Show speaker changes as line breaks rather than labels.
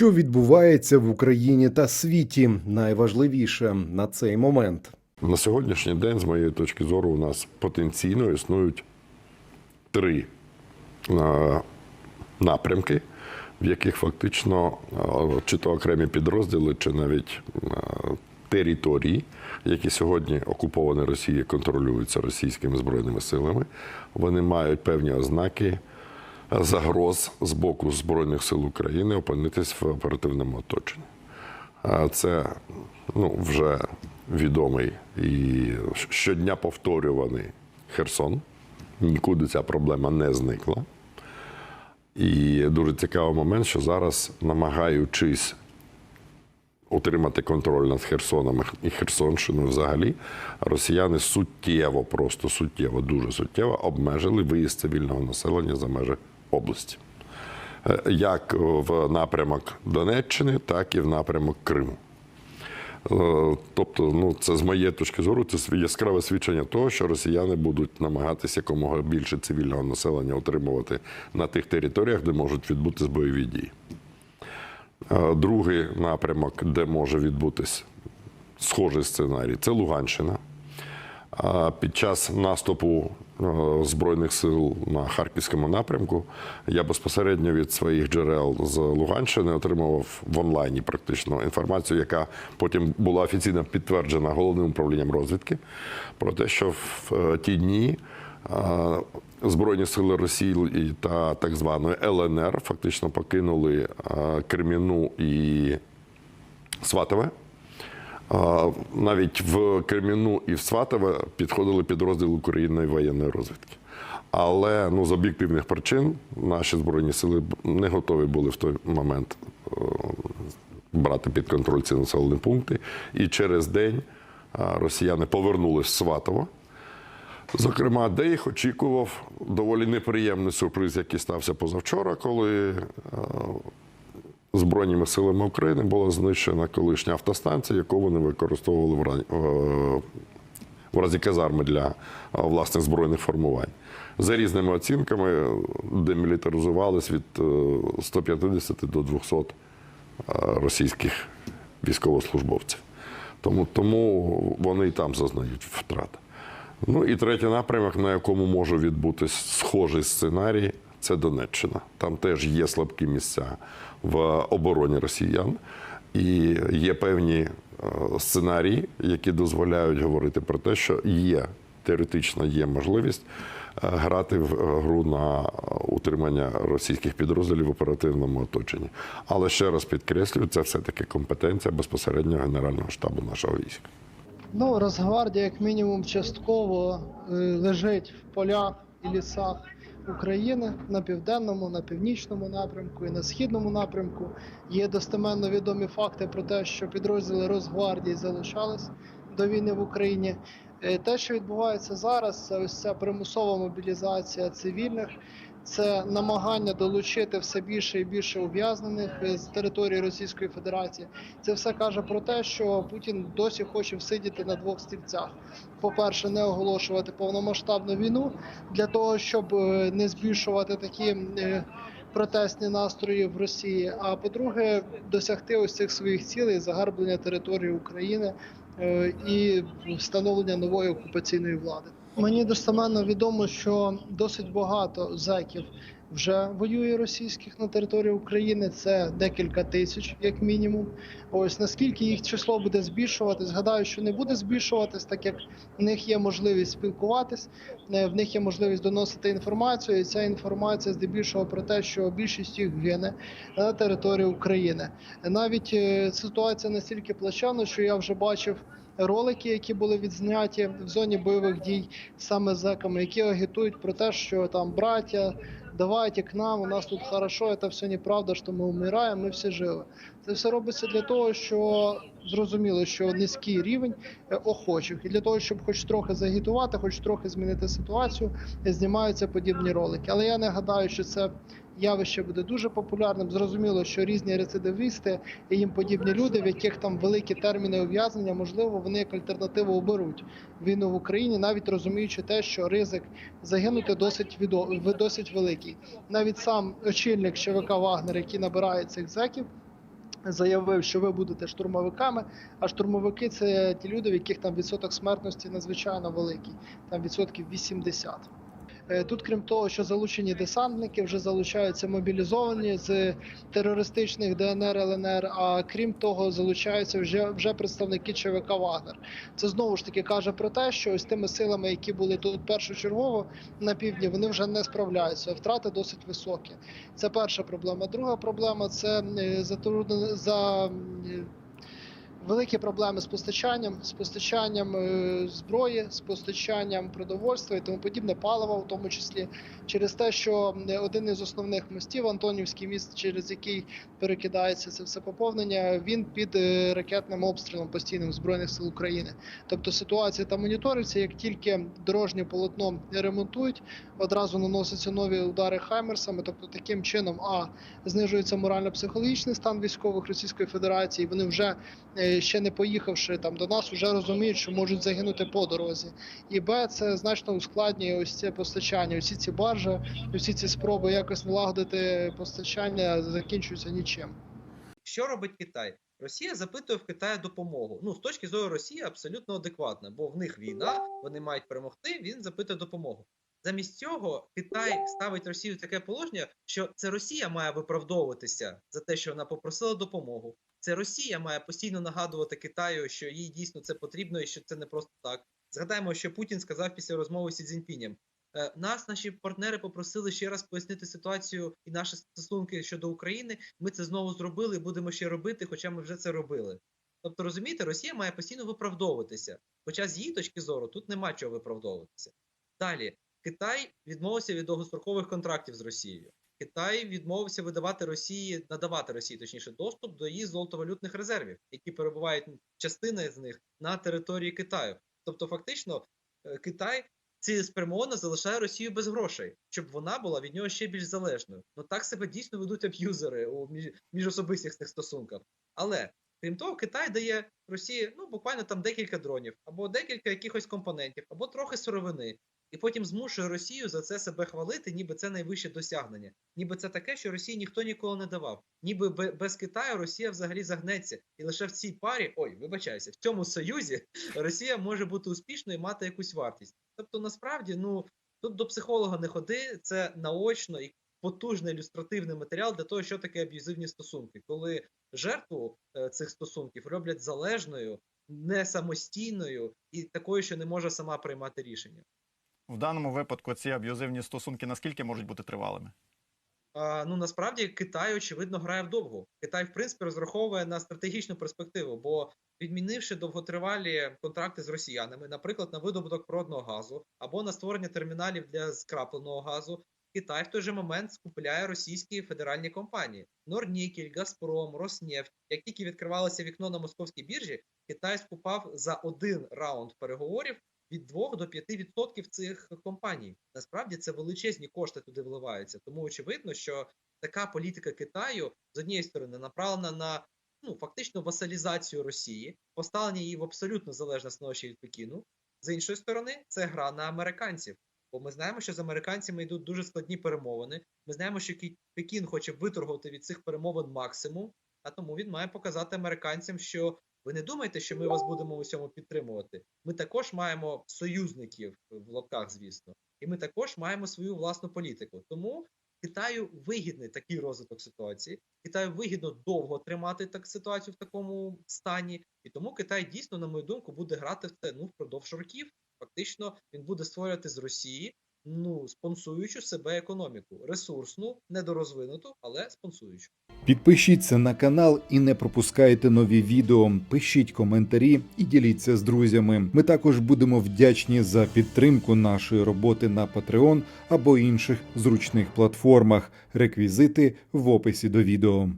Що відбувається в Україні та світі? Найважливіше на цей момент.
На сьогоднішній день, з моєї точки зору, у нас потенційно існують три напрямки, в яких фактично чи то окремі підрозділи, чи навіть території, які сьогодні окуповані Росією, контролюються російськими збройними силами, вони мають певні ознаки загроз з боку Збройних сил України опинитись в оперативному оточенні. А Це ну, вже відомий і щодня повторюваний Херсон. Нікуди ця проблема не зникла. І дуже цікавий момент, що зараз, намагаючись утримати контроль над Херсоном і Херсонщиною взагалі, росіяни суттєво, просто суттєво, дуже суттєво обмежили виїзд цивільного населення за межі області. Е, Як в напрямок Донеччини, так і в напрямок Криму. Е, Тобто, ну це з моєї точки зору, це яскраве свідчення того, що росіяни будуть намагатися якомога більше цивільного населення утримувати на тих територіях, де можуть відбутись бойові дії. Е, Другий напрямок, де може відбутись схожий сценарій, це Луганщина. Під час наступу збройних сил на харківському напрямку я безпосередньо від своїх джерел з Луганщини отримував в онлайні практично інформацію, яка потім була офіційно підтверджена головним управлінням розвідки, про те, що в е, ті дні е, Збройні сили Росії та так званої ЛНР фактично покинули е, Креміну і Сватове. Навіть в Креміну і в Сватове підходили підрозділи України воєнної розвідки. Але ну, з об'єктивних причин наші збройні сили не готові були в той момент е, брати під контроль ці населені пункти. І через день росіяни повернулись в Сватово. Зокрема, де їх очікував доволі неприємний сюрприз, який стався позавчора, коли е, Збройними силами України була знищена колишня автостанція, яку вони використовували в е, разі казарми для е, власних збройних формувань. За різними оцінками демілітаризувались від е, 150 до 200 е, російських військовослужбовців. Тому, тому вони і там зазнають втрат. Ну і третій напрямок, на якому може відбутись схожий сценарій, це Донеччина. Там теж є слабкі місця в обороні росіян, і є певні е, сценарії, які дозволяють говорити про те, що є теоретично є можливість е, грати в е, гру на утримання російських підрозділів в оперативному оточенні. Але ще раз підкреслюю, це все-таки компетенція безпосередньо Генерального штабу нашого війська.
Ну, Росгвардія, як мінімум, частково лежить в полях і лісах України на південному, на північному напрямку і на східному напрямку. Є достеменно відомі факти про те, що підрозділи Росгвардії залишались до війни в Україні. Е, Те, що відбувається зараз, це ось ця примусова мобілізація цивільних. Це намагання долучити все більше і більше ув'язнених з території Російської Федерації. Це все каже про те, що Путін досі хоче всидіти на двох стільцях. По-перше, не оголошувати повномасштабну війну для того, щоб е, не збільшувати такі е, протестні настрої в Росії. А по-друге, досягти ось цих своїх цілей загарблення території України е, і встановлення нової окупаційної влади. Мені достеменно відомо, що досить багато зеків вже воює російських на території України. Це декілька тисяч, як мінімум. Ось наскільки їх число буде збільшуватись, гадаю, що не буде збільшуватись, так як в них є можливість спілкуватись, е, в них є можливість доносити інформацію. І ця інформація здебільшого про те, що більшість їх гине на території України. Навіть е, ситуація настільки плачевна, що я вже бачив ролики, які були відзняті в зоні бойових дій саме зеками, які агітують про те, що там браття, давайте к нам, у нас тут хорошо, це все неправда, що ми вмираємо, ми всі живі. Це все робиться для того, що зрозуміло, що низький рівень е, охочих, і для того, щоб хоч трохи загітувати, хоч трохи змінити ситуацію, знімаються подібні ролики. Але я не гадаю, що це явище буде дуже популярним. Зрозуміло, що різні рецидивісти і їм подібні люди, в яких там великі терміни ув'язнення, можливо, вони як альтернативу оберуть війну в Україні, навіть розуміючи те, що ризик загинути досить досить великий. Навіть сам очільник ЧВК Вагнер, який набирає цих зеків. заявив, що ви будете штурмовиками, а штурмовики це ті люди, в яких там відсоток смертності надзвичайно великий, там відсотків 80. Е, Тут, крім того, що залучені десантники, вже залучаються мобілізовані з терористичних ДНР, ЛНР. А крім того, залучаються вже вже представники ЧВК Вагнер. Це знову ж таки каже про те, що ось тими силами, які були тут першочергово на півдні, вони вже не справляються. Втрати досить високі. Це перша проблема. Друга проблема це е, затруднення за. Великі проблеми з постачанням, з постачанням е, зброї, з постачанням продовольства і тому подібне, палива, в тому числі через те, що один із основних мостів, Антонівський міст, через який перекидається це все поповнення, він під е, ракетним обстрілом постійним збройних сил України. Тобто ситуація там моніториться. Як тільки дорожнє полотно ремонтують, одразу наносяться нові удари хаймерсами. Тобто, таким чином, а знижується морально-психологічний стан військових Російської Федерації. Вони вже е, ще не поїхавши там до нас, вже розуміють, що можуть загинути по дорозі. І Б, це значно ускладнює ось це постачання. Усі ці баржі, усі ці спроби якось налагодити постачання закінчуються нічим.
Що робить Китай? Росія запитує в Китаю допомогу. Ну, з точки зору Росії абсолютно адекватна, бо в них війна, вони мають перемогти. Він запитує допомогу. Замість цього Китай ставить Росію таке положення, що це Росія має виправдовуватися за те, що вона попросила допомогу. Це Росія має постійно нагадувати Китаю, що їй дійсно це потрібно і що це не просто так. Згадаємо, що Путін сказав після розмови з Сі. Е, Нас наші партнери попросили ще раз пояснити ситуацію і наші стосунки щодо України. Ми це знову зробили і будемо ще робити, хоча ми вже це робили. Тобто, розумієте, Росія має постійно виправдовуватися. Хоча з її точки зору тут нема чого виправдовуватися. Далі Китай відмовився від довгострокових контрактів з Росією. Китай відмовився видавати Росії, надавати Росії точніше доступ до її золотовалютних резервів, які перебувають частина з них на території Китаю. Тобто, фактично, е, Китай цілеспрямовано залишає Росію без грошей, щоб вона була від нього ще більш залежною. Ну так себе дійсно ведуть аб'юзери у між, міжособистісних стосунках. Але крім того, Китай дає Росії ну буквально там декілька дронів, або декілька якихось компонентів, або трохи сировини. І потім змушує Росію за це себе хвалити, ніби це найвище досягнення, ніби це таке, що Росії ніхто ніколи не давав. Ніби без Китаю Росія взагалі загнеться, і лише в цій парі, ой, вибачаюся, в цьому союзі Росія може бути успішною і мати якусь вартість. Тобто, насправді, ну тут до психолога не ходи, це наочно і потужний ілюстративний матеріал для того, що таке аб'юзивні стосунки, коли жертву е, цих стосунків роблять залежною, не самостійною і такою, що не може сама приймати рішення.
В даному випадку ці аб'юзивні стосунки наскільки можуть бути тривалими?
Ну насправді Китай очевидно грає вдовго. Китай, в принципі, розраховує на стратегічну перспективу, бо відмінивши довготривалі контракти з росіянами, наприклад, на видобуток природного газу або на створення терміналів для скрапленого газу, Китай в той же момент скупляє російські федеральні компанії: Норнікель, Газпром, Роснефть. Як тільки відкривалося вікно на московській біржі, Китай скупав за один раунд переговорів від 2 до 5% цих компаній. Насправді це величезні кошти туди вливаються. Тому очевидно, що така політика Китаю з однієї сторони направлена на ну фактично васалізацію Росії, поставлення її в абсолютно залежне становище від Пекіну. З іншої сторони, це гра на американців. Бо ми знаємо, що з американцями йдуть дуже складні перемовини. Ми знаємо, що Кі- Пекін хоче виторгувати від цих перемовин максимум, а тому він має показати американцям, що ви не думайте, що ми вас будемо у всьому підтримувати. Ми також маємо союзників в лапках, звісно, і ми також маємо свою власну політику. Тому Китаю вигідний такий розвиток ситуації. Китаю вигідно довго тримати так ситуацію в такому стані, і тому Китай дійсно, на мою думку, буде грати в це ну впродовж років. Фактично, він буде створювати з Росії ну спонсуючу себе економіку, ресурсну, недорозвинуту, але спонсуючу.
Підпишіться на канал і не пропускайте нові відео. Пишіть коментарі і діліться з друзями. Ми також будемо вдячні за підтримку нашої роботи на Patreon або інших зручних платформах. Реквізити в описі до відео.